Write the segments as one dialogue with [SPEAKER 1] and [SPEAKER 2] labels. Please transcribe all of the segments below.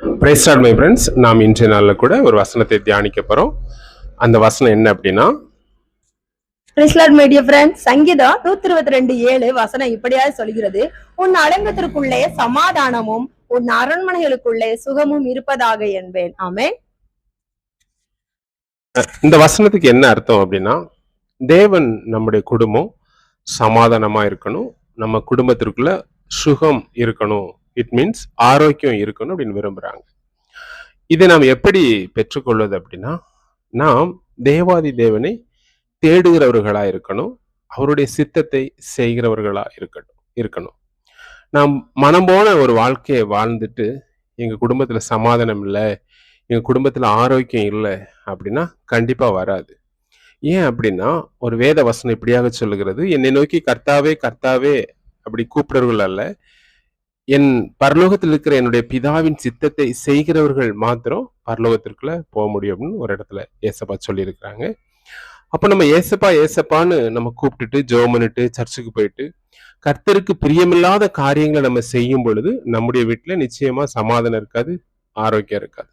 [SPEAKER 1] பிரைஸ்டார்ட் my friends நாம் இன்றைய நாளில் கூட ஒரு வசனத்தை தியானிக்க போகிறோம் அந்த வசனம் என்ன அப்படின்னா
[SPEAKER 2] கிறிஸ்லாட் மீடியா ஃப்ரெண்ட்ஸ் சங்கீதம் நூத்தி இருபத்தி ரெண்டு ஏழு வசனம் இப்படியாக சொல்கிறது. உன் அலங்கத்திற்குள்ளே சமாதானமும் உன் அரண்மனைகளுக்குள்ளே சுகமும் இருப்பதாக என்பேன். ஆமென்.
[SPEAKER 1] இந்த வசனத்துக்கு என்ன அர்த்தம் அப்படின்னா தேவன் நம்முடைய குடும்பம் சமாதானமா இருக்கணும் நம்ம குடும்பத்திற்குள்ள சுகம் இருக்கணும். இட் மீன்ஸ் ஆரோக்கியம் இருக்கணும் அப்படின்னு விரும்புறாங்க. இதை நாம் எப்படி பெற்றுக்கொள்வது அப்படின்னா நாம் தேவாதி தேவனை தேடுகிறவர்களா இருக்கணும் அவருடைய சித்தத்தை செய்கிறவர்களா இருக்கட்டும் இருக்கணும். நாம் மனம் போன ஒரு வாழ்க்கையை வாழ்ந்துட்டு எங்கள் குடும்பத்தில் சமாதானம் இல்லை எங்கள் குடும்பத்தில் ஆரோக்கியம் இல்லை அப்படின்னா கண்டிப்பாக வராது. ஏன் அப்படின்னா ஒரு வேத வசனம் இப்படியாக சொல்லுகிறது என்னை நோக்கி கர்த்தாவே கர்த்தாவே அப்படி கூப்பிடுறவர்கள் அல்ல என் பரலோகத்தில் இருக்கிற என்னுடைய பிதாவின் சித்தத்தை செய்கிறவர்கள் மாத்திரம் பரலோகத்திற்குள்ள போக முடியும்னு ஒரு இடத்துல ஏசப்பா சொல்லியிருக்கிறாங்க. அப்போ நம்ம ஏசப்பா ஏசப்பான்னு நம்ம கூப்பிட்டுட்டு ஜெபம் பண்ணிட்டு சர்ச்சுக்கு போயிட்டு கர்த்தருக்கு பிரியமில்லாத காரியங்களை நம்ம செய்யும் பொழுது நம்முடைய வீட்டில் நிச்சயமா சமாதானம் இருக்காது ஆரோக்கியம் இருக்காது.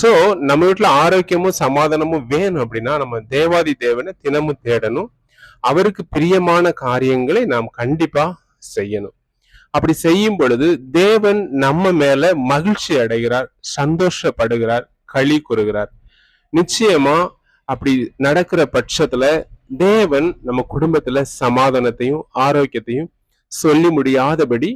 [SPEAKER 1] ஸோ நம்ம வீட்டில் ஆரோக்கியமும் சமாதானமும் வேணும் அப்படின்னா நம்ம தேவாதி தேவனை தினமும் தேடணும். அவருக்கு பிரியமான காரியங்களை நாம் கண்டிப்பா செய்யணும். அப்படி செய்யும் பொழுது தேவன் நம்ம மேல மகிழ்ச்சி அடைகிறார் சந்தோஷப்படுகிறார் களி கூறுகிறார். நிச்சயமா அப்படி நடக்கிற பட்சத்துல தேவன் நம்ம குடும்பத்துல சமாதானத்தையும் ஆரோக்கியத்தையும் சொல்லி முடியாதபடி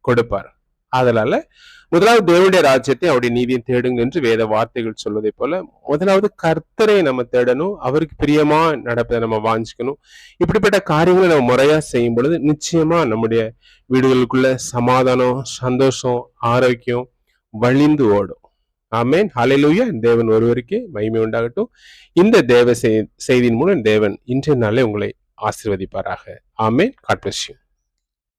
[SPEAKER 1] கொடுப்பார். அதனால முதலாவது தேவனுடைய ராஜ்யத்தை அவருடைய நீதியை தேடுங்க என்று வேத வார்த்தைகள் சொல்வதை போல முதலாவது கர்த்தரை நம்ம தேடணும் அவருக்கு பிரியமா நடப்பதை நம்ம வாஞ்சிக்கணும். இப்படிப்பட்ட காரியங்களை நம்ம முறையா செய்யும் பொழுது நிச்சயமா நம்முடைய வீடுகளுக்குள்ள சமாதானம் சந்தோஷம் ஆரோக்கியம் வழிந்து ஓடும். ஆமேன். ஹalleluya. தேவன் ஒருவருக்கே மகிமை உண்டாகட்டும். இந்த தேவ செய்தியின் மூலம் தேவன் இன்றைய நாளே உங்களை ஆசிர்வதிப்பாராக. ஆமேன். காட்